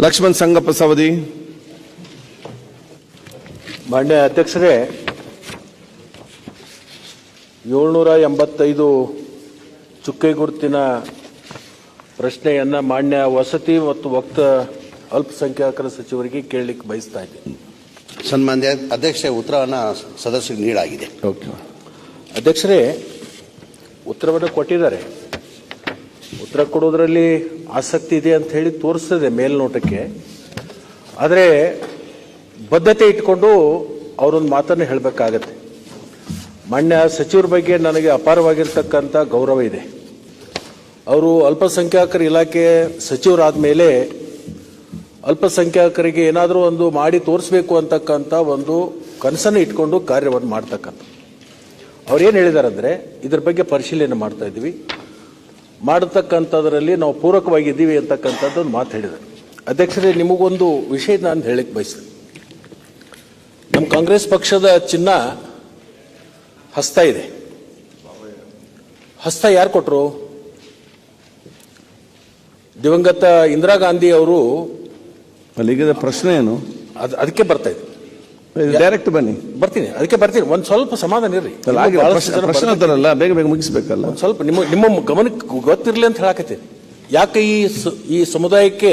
ಲಕ್ಷ್ಮಣ್ ಸಂಗಪ್ಪ ಸವದಿ. ಮಾನ್ಯ ಅಧ್ಯಕ್ಷರೇ ಏಳ್ನೂರ ಎಂಬತ್ತೈದು ಚುಕ್ಕೆ ಗುರುತಿನ ಪ್ರಶ್ನೆಯನ್ನು ಮಾನ್ಯ ವಸತಿ ಮತ್ತು ವಕ್ತ ಅಲ್ಪಸಂಖ್ಯಾತರ ಸಚಿವರಿಗೆ ಕೇಳಲಿಕ್ಕೆ ಬಯಸ್ತಾ ಇದ್ದೀನಿ. ಸನ್ಮಾನ್ಯ ಅಧ್ಯಕ್ಷ ಉತ್ತರವನ್ನು ಸದಸ್ಯರಿಗೆ ನೀಡಾಗಿದೆ ಓಕೆ. ಅಧ್ಯಕ್ಷರೇ ಉತ್ತರವನ್ನು ಕೊಟ್ಟಿದ್ದಾರೆ. ಉತ್ತರ ಕೊಡೋದ್ರಲ್ಲಿ ಆಸಕ್ತಿ ಇದೆ ಅಂತ ಹೇಳಿ ತೋರಿಸ್ತದೆ ಮೇಲ್ನೋಟಕ್ಕೆ. ಆದರೆ ಬದ್ಧತೆ ಇಟ್ಕೊಂಡು ಅವರೊಂದು ಮಾತನ್ನು ಹೇಳಬೇಕಾಗತ್ತೆ. ಮಾನ್ಯ ಸಚಿವರ ಬಗ್ಗೆ ನನಗೆ ಅಪಾರವಾಗಿರ್ತಕ್ಕಂಥ ಗೌರವ ಇದೆ. ಅವರು ಅಲ್ಪಸಂಖ್ಯಾತರ ಇಲಾಖೆ ಸಚಿವರಾದ ಮೇಲೆ ಅಲ್ಪಸಂಖ್ಯಾತರಿಗೆ ಏನಾದರೂ ಒಂದು ಮಾಡಿ ತೋರಿಸ್ಬೇಕು ಅಂತಕ್ಕಂಥ ಒಂದು ಕನಸನ್ನು ಇಟ್ಕೊಂಡು ಕಾರ್ಯವನ್ನು ಮಾಡ್ತಕ್ಕಂಥ. ಅವ್ರು ಏನು ಹೇಳಿದಾರಂದರೆ, ಇದ್ರ ಬಗ್ಗೆ ಪರಿಶೀಲನೆ ಮಾಡ್ತಾ ಇದ್ದೀವಿ. ಮಾಡತಕ್ಕಂಥದ್ರಲ್ಲಿ ನಾವು ಪೂರಕವಾಗಿದ್ದೀವಿ ಅಂತಕ್ಕಂಥದ್ದು ಒಂದು ಮಾತು ಹೇಳಿದೆ. ಅಧ್ಯಕ್ಷರೇ ನಿಮಗೊಂದು ವಿಷಯ ನಾನು ಹೇಳಕ್ಕೆ ಬಯಸ್ತೇನೆ. ನಮ್ಮ ಕಾಂಗ್ರೆಸ್ ಪಕ್ಷದ ಚಿನ್ನ ಹಸ್ತ ಇದೆ. ಹಸ್ತ ಯಾರು ಕೊಟ್ಟರು ದಿವಂಗತ ಇಂದಿರಾ ಗಾಂಧಿ ಅವರು ಅಲ್ಲಿಗೆ ಪ್ರಶ್ನೆ ಏನು? ಅದು ಅದಕ್ಕೆ ಬರ್ತಾ ಇದೆ. ಡೈರೆಕ್ಟ್ ಬನ್ನಿ. ಬರ್ತೀನಿ. ಅದಕ್ಕೆ ಬರ್ತೀನಿ. ಒಂದು ಸ್ವಲ್ಪ ಸಮಾಧಾನ ಇರ್ರಿ. ಪ್ರಶ್ನೆ-. ಉತ್ತರಲ್ಲ ಬೇಗ ಬೇಗ ಮುಗಿಸ್ಬೇಕಲ್ಲ. ಒಂದ್ ಸ್ವಲ್ಪ ನಿಮ್ಮ ನಿಮ್ಮ ಗಮನಕ್ಕೆ ಗೊತ್ತಿರಲಿ ಅಂತ ಹೇಳಕತ್ತೀನಿ. ಯಾಕೆ ಈ ಈ ಸಮುದಾಯಕ್ಕೆ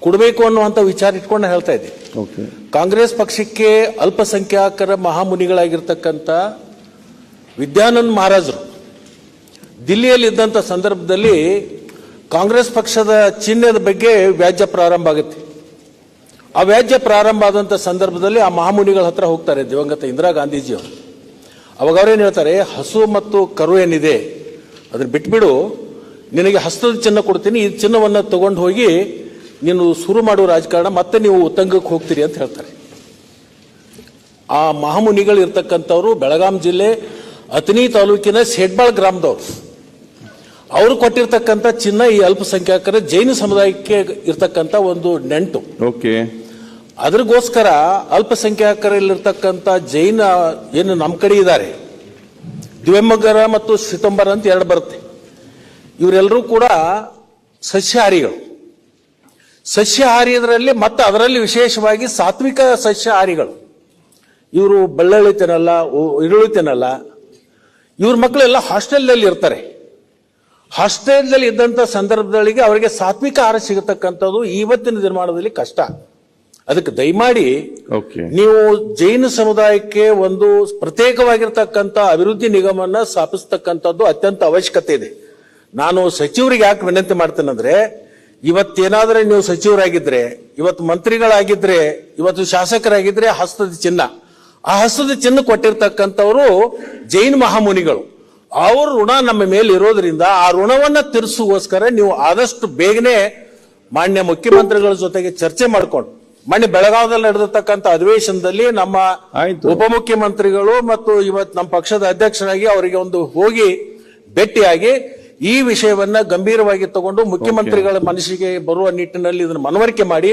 ಕೊಡಬೇಕು ಅನ್ನುವಂಥ ವಿಚಾರ ಇಟ್ಕೊಂಡು ಹೇಳ್ತಾ ಇದ್ದೀನಿ. ಓಕೆ ಕಾಂಗ್ರೆಸ್ ಪಕ್ಷಕ್ಕೆ ಅಲ್ಪಸಂಖ್ಯಾತರ ಮಹಾಮುನಿಗಳಾಗಿರ್ತಕ್ಕಂಥ ವಿದ್ಯಾನಂದ್ ಮಹಾರಾಜರು ದಿಲ್ಲಿಯಲ್ಲಿ ಇದ್ದಂಥ ಸಂದರ್ಭದಲ್ಲಿ ಕಾಂಗ್ರೆಸ್ ಪಕ್ಷದ ಚಿಹ್ನೆದ ಬಗ್ಗೆ ವ್ಯಾಜ್ಯ ಪ್ರಾರಂಭ ಆಗುತ್ತೆ. ಆ ವ್ಯಾಜ್ಯ ಪ್ರಾರಂಭ ಆದಂಥ ಸಂದರ್ಭದಲ್ಲಿ ಆ ಮಹಾಮುನಿಗಳ ಹತ್ರ ಹೋಗ್ತಾರೆ ದಿವಂಗತ ಇಂದಿರಾ ಗಾಂಧೀಜಿಯವರು. ಅವಾಗ ಅವ್ರೇನು ಹೇಳ್ತಾರೆ, ಹಸು ಮತ್ತು ಕರು ಏನಿದೆ ಅದನ್ನು ಬಿಟ್ಬಿಡು, ನಿನಗೆ ಹಸ್ತದ ಚಿನ್ನ ಕೊಡ್ತೀನಿ, ಈ ಚಿನ್ನವನ್ನು ತಗೊಂಡು ಹೋಗಿ ನೀನು ಶುರು ಮಾಡುವ ರಾಜಕಾರಣ, ಮತ್ತೆ ನೀವು ಉತ್ತಂಗಕ್ಕೆ ಹೋಗ್ತೀರಿ ಅಂತ ಹೇಳ್ತಾರೆ. ಆ ಮಹಾಮುನಿಗಳು ಇರ್ತಕ್ಕಂಥವ್ರು ಬೆಳಗಾಂ ಜಿಲ್ಲೆ ಅತನಿ ತಾಲೂಕಿನ ಶೆಡ್ಬಾಳ್ ಗ್ರಾಮದವ್ರು. ಅವರು ಕೊಟ್ಟಿರ್ತಕ್ಕಂಥ ಚಿನ್ನ ಈ ಅಲ್ಪಸಂಖ್ಯಾತರ ಜೈನ ಸಮುದಾಯಕ್ಕೆ ಇರ್ತಕ್ಕಂಥ ಒಂದು ನೆಂಟು. ಓಕೆ. ಅದ್ರಗೋಸ್ಕರ ಅಲ್ಪಸಂಖ್ಯಾತರಲ್ಲಿರ್ತಕ್ಕಂಥ ಜೈನ ಏನು ನಮ್ಮ ಕಡೆ ಇದ್ದಾರೆ. ದಿವೆಮ್ಮಗರ ಮತ್ತು ಸಿತಂಬರ ಅಂತ ಎರಡು ಬರುತ್ತೆ. ಇವರೆಲ್ಲರೂ ಕೂಡ ಸಸ್ಯಹಾರಿಗಳು. ಸಸ್ಯಹಾರಿಯದರಲ್ಲಿ ಮತ್ತು ಅದರಲ್ಲಿ ವಿಶೇಷವಾಗಿ ಸಾತ್ವಿಕ ಸಸ್ಯಹಾರಿಗಳು. ಇವರು ಬೆಳ್ಳುಳ್ಳಿ ತಿನ್ನಲ್ಲ ಈರುಳ್ಳಿ ತಿನ್ನಲ್ಲ ಇವ್ರ ಮಕ್ಕಳೆಲ್ಲ ಹಾಸ್ಟೆಲ್ನಲ್ಲಿ ಇರ್ತಾರೆ. ಹಾಸ್ಟೆಲ್ನಲ್ಲಿ ಇದ್ದಂಥ ಸಂದರ್ಭಗಳಿಗೆ ಅವರಿಗೆ ಸಾತ್ವಿಕ ಆಹಾರ ಸಿಗತಕ್ಕಂಥದ್ದು ಇವತ್ತಿನ ದಿನಮಾನದಲ್ಲಿ ಕಷ್ಟ. ಅದಕ್ಕೆ ದಯಮಾಡಿ ಓಕೆ ನೀವು ಜೈನ ಸಮುದಾಯಕ್ಕೆ ಒಂದು ಪ್ರತ್ಯೇಕವಾಗಿರ್ತಕ್ಕಂಥ ಅಭಿವೃದ್ಧಿ ನಿಗಮವನ್ನು ಸ್ಥಾಪಿಸ್ತಕ್ಕಂಥದ್ದು ಅತ್ಯಂತ ಅವಶ್ಯಕತೆ ಇದೆ. ನಾನು ಸಚಿವರಿಗೆ ಯಾಕೆ ವಿನಂತಿ ಮಾಡ್ತೇನೆಂದ್ರೆ ಇವತ್ತೇನಾದ್ರೆ ನೀವು ಸಚಿವರಾಗಿದ್ರೆ ಇವತ್ತು ಮಂತ್ರಿಗಳಾಗಿದ್ರೆ ಇವತ್ತು ಶಾಸಕರಾಗಿದ್ರೆ ಹಸ್ತದ ಚಿನ್ನ. ಆ ಹಸ್ತದ ಚಿನ್ನ ಕೊಟ್ಟಿರ್ತಕ್ಕಂಥವರು ಜೈನ ಮಹಾಮುನಿಗಳು. ಅವ್ರ ಋಣ ನಮ್ಮ ಮೇಲೆ ಇರೋದ್ರಿಂದ ಆ ಋಣವನ್ನ ತೀರಿಸುವೋಸ್ಕರ ನೀವು ಆದಷ್ಟು ಬೇಗನೆ ಮಾನ್ಯ ಮುಖ್ಯಮಂತ್ರಿಗಳ ಜೊತೆಗೆ ಚರ್ಚೆ ಮಾಡ್ಕೊಂಡು ಮೊನ್ನೆ ಬೆಳಗಾವದಲ್ಲಿ ನಡೆದಿರ್ತಕ್ಕಂಥ ಅಧಿವೇಶನದಲ್ಲಿ ನಮ್ಮ. ಉಪಮುಖ್ಯಮಂತ್ರಿಗಳು ಮತ್ತು ಇವತ್ತು ನಮ್ಮ ಪಕ್ಷದ ಅಧ್ಯಕ್ಷರಾಗಿ ಅವರಿಗೆ ಒಂದು ಹೋಗಿ ಭೇಟಿಯಾಗಿ ಈ ವಿಷಯವನ್ನ ಗಂಭೀರವಾಗಿ ತಗೊಂಡು ಮುಖ್ಯಮಂತ್ರಿಗಳ ಮನಸ್ಸಿಗೆ ಬರುವ ನಿಟ್ಟಿನಲ್ಲಿ ಇದನ್ನು ಮನವರಿಕೆ ಮಾಡಿ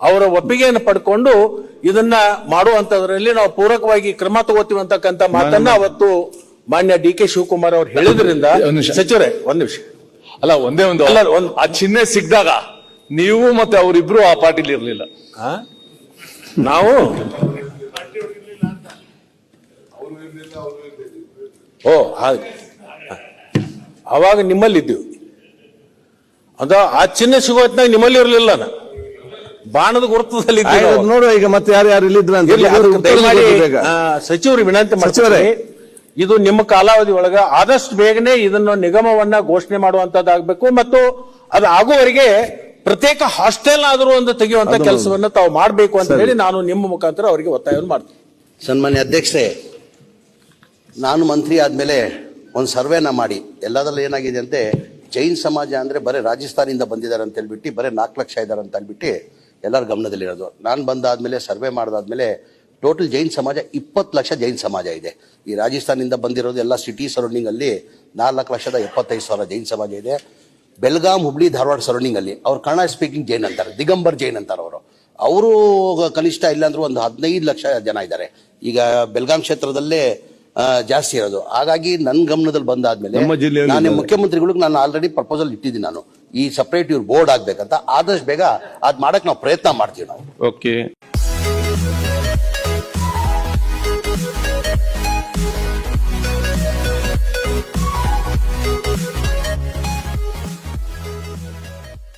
ಅವರ ಒಪ್ಪಿಗೆಯನ್ನು ಪಡ್ಕೊಂಡು ಇದನ್ನ ಮಾಡುವಂತದ್ರಲ್ಲಿ ನಾವು ಪೂರಕವಾಗಿ ಕ್ರಮ ತಗೋತೀವಿ ಅಂತಕ್ಕಂಥ ಮಾತನ್ನ ಅವತ್ತು ಮಾನ್ಯ ಡಿ ಕೆ ಶಿವಕುಮಾರ್ ಅವರು ಹೇಳಿದ್ರಿಂದ. ಸಚಿವರೇ ಒಂದ್ ನಿಮಿಷ ಅಲ್ಲ ಒಂದೇ ಒಂದ್- ಆ ಚಿಹ್ನೆ ಸಿಕ್ಕಿದಾಗ ನೀವು ಮತ್ತೆ ಅವರಿಬ್ರು ಆ ಪಾರ್ಟಿಲಿ ಇರಲಿಲ್ಲ? ನಾವು? ಓ ಹಾಗೆ. ಅವಾಗ ನಿಮ್ಮಲ್ಲಿದ್ದೀವಿ. ಅದ ಆ ಚಿನ್ನ ಸಿಗೋ ಹೊತ್ನಾಗ ನಿಮ್ಮಲ್ಲಿ ಇರಲಿಲ್ಲ ನಾ ಬಾಣದ ಗುರುತದಲ್ಲಿ ನೋಡುವ ಈಗ ಮತ್ತೆ ಯಾರು ಯಾರು ಇಲ್ಲಿದ್ರು ಸಚಿವರು ವಿನಂತಿ ಸಚಿವರೇ. ಮಾಡ್ತಾರೆ ಇದು ನಿಮ್ಮ ಕಾಲಾವಧಿ ಒಳಗ ಆದಷ್ಟು ಬೇಗನೆ ಇದನ್ನು ನಿಗಮವನ್ನ ಘೋಷಣೆ ಮಾಡುವಂತದ್ದಾಗಬೇಕು ಮತ್ತು ಅದು ಆಗುವವರೆಗೆ ಪ್ರತ್ಯೇಕ ಹಾಸ್ಟೆಲ್ ಆದರೂ ಒಂದು ತೆಗೆಯುವಂತ ಕೆಲಸವನ್ನ ತಾವು ಮಾಡಬೇಕು ಅಂತ ಹೇಳಿ ನಾನು ನಿಮ್ಮ ಮುಖಾಂತರ ಅವರಿಗೆ ಒತ್ತಾಯವನ್ನು ಮಾಡ್ತೀನಿ. ಸನ್ಮಾನ್ಯ ಅಧ್ಯಕ್ಷರೇ ನಾನು ಮಂತ್ರಿ ಆದಮೇಲೆ ಒಂದು ಸರ್ವೆನ ಮಾಡಿ. ಎಲ್ಲದರಲ್ಲಿ ಏನಾಗಿದೆ ಅಂತೆ ಜೈನ್ ಸಮಾಜ ಅಂದರೆ ಬರೀ ರಾಜಸ್ಥಾನಿಂದ ಬಂದಿದ್ದಾರೆ ಅಂತ ಹೇಳ್ಬಿಟ್ಟು ಬರೀ ನಾಲ್ಕು ಲಕ್ಷ ಇದ್ದಾರೆ ಅಂತ ಹೇಳ್ಬಿಟ್ಟು ಎಲ್ಲರ ಗಮನದಲ್ಲಿರೋದು ನಾನು ಬಂದಾದಮೇಲೆ ಸರ್ವೆ ಮಾಡಿದಾದ್ಮೇಲೆ ಟೋಟಲ್ ಜೈನ್ ಸಮಾಜ ಇಪ್ಪತ್ತು ಲಕ್ಷ ಜೈನ್ ಸಮಾಜ ಇದೆ. ಈ ರಾಜಸ್ಥಾನಿಂದ ಬಂದಿರೋದು ಎಲ್ಲ ಸಿಟಿ ಸರೌಂಡಿಂಗಲ್ಲಿ ನಾಲ್ಕು ಲಕ್ಷದ ಎಪ್ಪತ್ತೈದು ಸಾವಿರ ಜೈನ್ ಸಮಾಜ ಇದೆ. ಬೆಲ್ಗಾಂ ಹುಬ್ಳಿ ಧಾರವಾಡ ಸರೌಂಡಿಂಗಲ್ಲಿ ಅವ್ರು ಕನ್ನಡ ಸ್ಪೀಕಿಂಗ್ ಜೈನ್ ಅಂತಾರೆ ದಿಗಂಬರ್ ಜೈನ್ ಅಂತಾರೆ ಅವರು. ಅವರು ಕನಿಷ್ಠ ಇಲ್ಲಾಂದ್ರೂ ಒಂದು ಹದಿನೈದು ಲಕ್ಷ ಜನ ಇದ್ದಾರೆ. ಈಗ ಬೆಲ್ಗಾಂ ಕ್ಷೇತ್ರದಲ್ಲೇ ಜಾಸ್ತಿ ಇರೋದು. ಹಾಗಾಗಿ ನನ್ನ ಗಮನದಲ್ಲಿ ಬಂದಾದ್ಮೇಲೆ ನಾನು ಮುಖ್ಯಮಂತ್ರಿಗಳು ಮುಖ್ಯಮಂತ್ರಿಗಳಿಗೆ ನಾನು ಆಲ್ರೆಡಿ ಪ್ರಪೋಸಲ್ ಇಟ್ಟಿದ್ದೀನಿ ನಾನು. ಈ ಸಪರೇಟ್ ಇವ್ರು ಬೋರ್ಡ್ ಆಗ್ಬೇಕಂತ ಆದಷ್ಟು ಬೇಗ ಅದ್ ಮಾಡಕ್ ನಾವು ಪ್ರಯತ್ನ ಮಾಡ್ತೀವಿ ನಾವು. ಓಕೆ